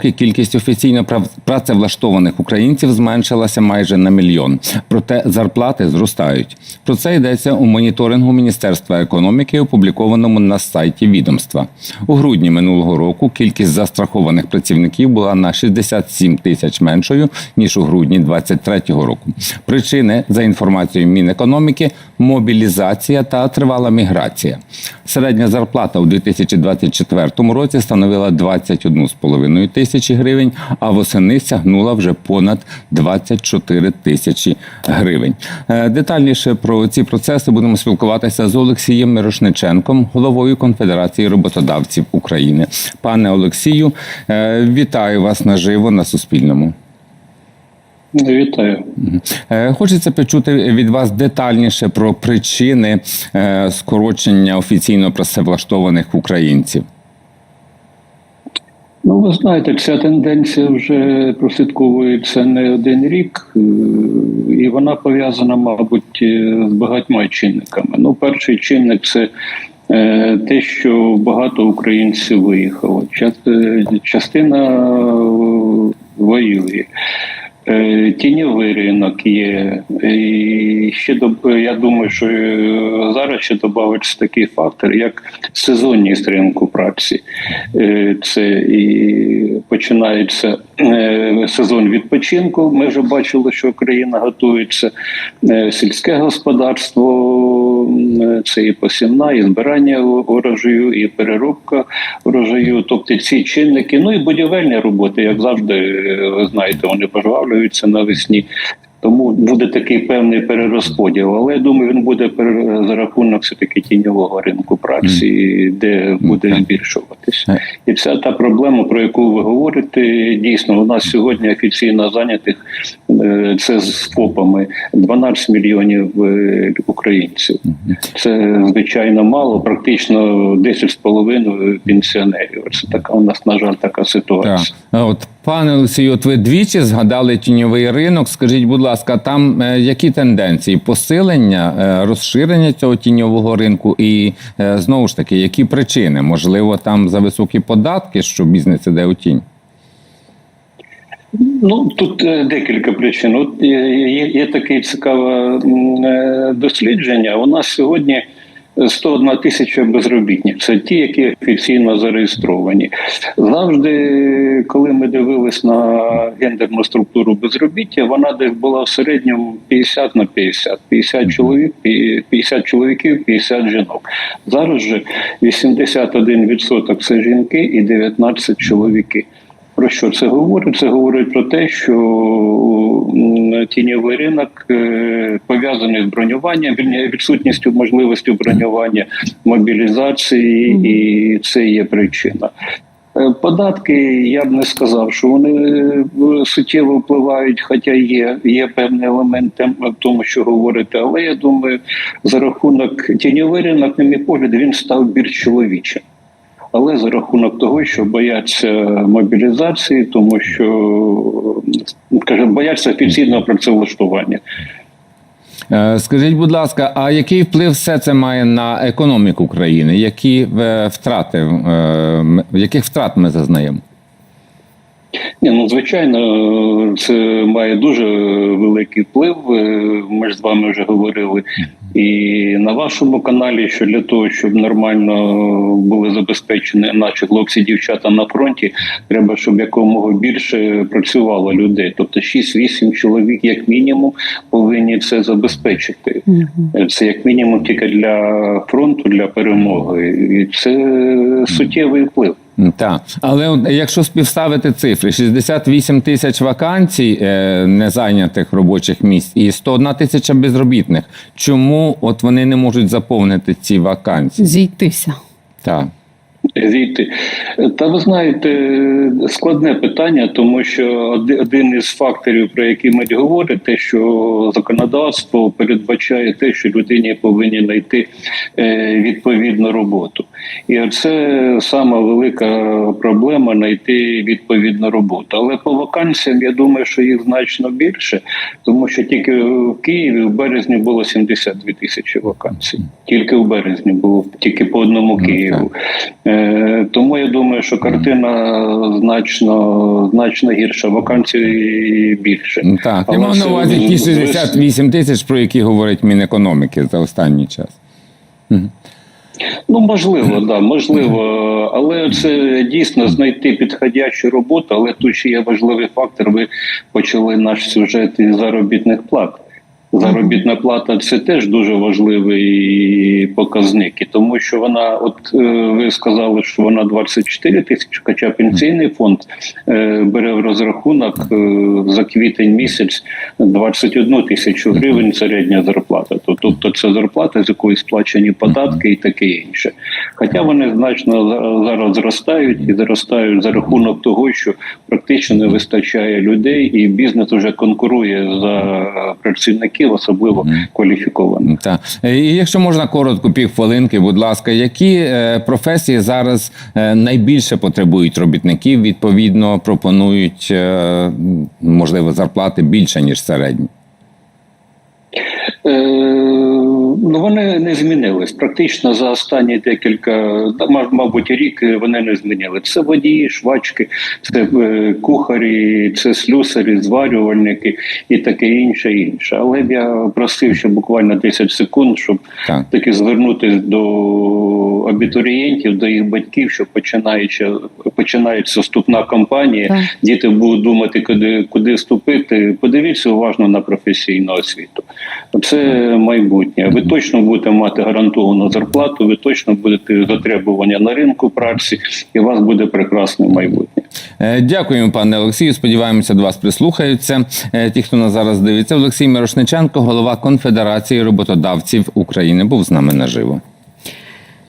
Кількість офіційно працевлаштованих українців зменшилася майже на мільйон. Проте зарплати зростають. Про це йдеться у моніторингу Міністерства економіки, опублікованому на сайті відомства. У грудні минулого року кількість застрахованих працівників була на 67 тисяч меншою ніж у грудні 2023 року. Причини за інформацією Мінекономіки мобілізація та тривала міграція. Середня зарплата у 2024 році становила 21,5 тисячі гривень, а восени сягнула вже понад 24 тисячі гривень. Е, Детальніше про ці процеси будемо спілкуватися з Олексієм Мирошниченком, головою Конфедерації роботодавців України. Пане Олексію, е, вітаю вас наживо на Суспільному. Вітаю. Е, Хочеться почути від вас детальніше про причини скорочення офіційно працевлаштованих українців. Ну, ви знаєте, ця тенденція вже прослідковується не один рік, е, і вона пов'язана, мабуть, е, з багатьма чинниками. Ну, перший чинник це е, те, що багато українців виїхало. Частина воює. Е, Тіньовий ринок є. І ще я думаю, що е, зараз ще додається такий фактор, як сезонність ринку праці. Е, Це і починається сезон відпочинку. Ми вже бачили, що Україна готується. Сільське господарство це і посівна, і збирання урожаю, і переробка урожаю. Тобто ці чинники, ну і будівельні роботи, як завжди, е, ви знаєте, вони пожвавлюються навесні. Тому буде такий певний перерозподіл. Але я думаю, він буде за рахунок все таки тіньового ринку праці, де буде так. збільшуватися. І вся та проблема, про яку ви говорите, дійсно у нас сьогодні офіційно зайнятих е, це з ФОПами 12 мільйонів е, українців. Це звичайно мало, практично 10,5 пенсіонерів. Це така у нас, на жаль, така Так. ситуація. Е, От пане Олексію, от ви двічі згадали тіньовий ринок. Скажіть, будь ласка, там е, які тенденції? Посилення, е, розширення цього тіньового ринку, і е, знову ж таки, які причини? Можливо, там за високі податки, що бізнес іде у тінь? Ну тут декілька причин. От є, є таке цікаве дослідження. У нас сьогодні 101 тисяча безробітних. Це ті, які офіційно зареєстровані. Завжди, коли ми дивились на гендерну структуру безробіття, вона десь була в середньому 50 на 50. 50 чоловік, пі- 50 чоловіків, 50 жінок. Зараз же 81% це жінки і 19 чоловіки. Про що це говорить? Це говорить про те, що тіньовий ринок е, пов'язаний з бронюванням, відсутністю можливості бронювання, мобілізації, і це є причина. Е, Податки я б не сказав, що вони е, суттєво впливають, хоча є, є певні елементи в тому, що говорите. Але я думаю, за рахунок тіньовий ринок, на мій погляд, він став більш чоловічим але за рахунок того, що бояться мобілізації, тому що скажімо, бояться офіційного працевлаштування. Е, Скажіть, будь ласка, а який вплив все це має на економіку країни? Які е, втрати, е, яких втрат ми зазнаємо? Ні, ну звичайно, це має дуже великий вплив. Е, Ми ж з вами вже говорили і на вашому каналі, що для того, щоб нормально були забезпечені наші хлопці, дівчата на фронті, треба, щоб якомога більше працювало людей. Тобто 6-8 чоловік, як мінімум, повинні це забезпечити. Це як мінімум тільки для фронту, для перемоги, і це суттєвий вплив. Так, але от якщо співставити цифри: 68 тисяч вакансій е, незайнятих робочих місць і 101 тисяча безробітних. Чому от вони не можуть заповнити ці вакансії? зійтися. Так. Війти. Та ви знаєте, складне питання, тому що один із факторів, про який ми говорите, те, що законодавство передбачає те, що людині повинні знайти е, відповідну роботу. І це сама велика проблема знайти відповідну роботу. Але по вакансіям я думаю, що їх значно більше, тому що тільки в Києві в березні було 72 тисячі вакансій. Тільки в березні було тільки по одному Ну, Києву. Е, Тому я думаю, що картина значно значно гірша, вакансій більше. Так, я мав на увазі ті з- з- 68 тисяч, про які говорить Мінекономіки за останній час. Ну, можливо, да, можливо, але це дійсно знайти підходящу роботу, але тут ще є важливий фактор. Ви почали наш сюжет із заробітних плат. Заробітна плата це теж дуже важливий показник, і тому що вона, от е, ви сказали, що вона 24 тисячі, хоча пенсійний фонд е, бере в розрахунок е, за квітень місяць 21 тисячу гривень середня зарплата. То- Тобто це зарплата, з якої сплачені податки і таке інше. Хоча вони значно за- зараз зростають і зростають за рахунок того, що практично не вистачає людей, і бізнес вже конкурує за працівників, особливо кваліфікованих. Так. І якщо можна коротко, півхвилинки, будь ласка, які е, професії зараз е, найбільше потребують робітників, відповідно, пропонують, е, можливо, зарплати більше, ніж середні? Е, ну вони не змінились. Практично за останні декілька, мабуть, рік вони не змінили. Це водії, швачки, це е, кухарі, це слюсарі, зварювальники і таке інше інше. Але б я просив ще буквально 10 секунд, щоб Так. таки звернутися до абітурієнтів, до їх батьків, що починаючи починається вступна кампанія. Так. Діти будуть думати, куди куди вступити. Подивіться уважно на професійну освіту. Це майбутнє. Точно будете мати гарантовану зарплату, ви точно будете затребування на ринку праці, і у вас буде прекрасне майбутнє. Е, Дякуємо, пане Олексію. Сподіваємося, до вас прислухаються. Е, Ті, хто нас зараз дивиться, Олексій Мирошниченко, голова Конфедерації роботодавців України, був з нами наживо.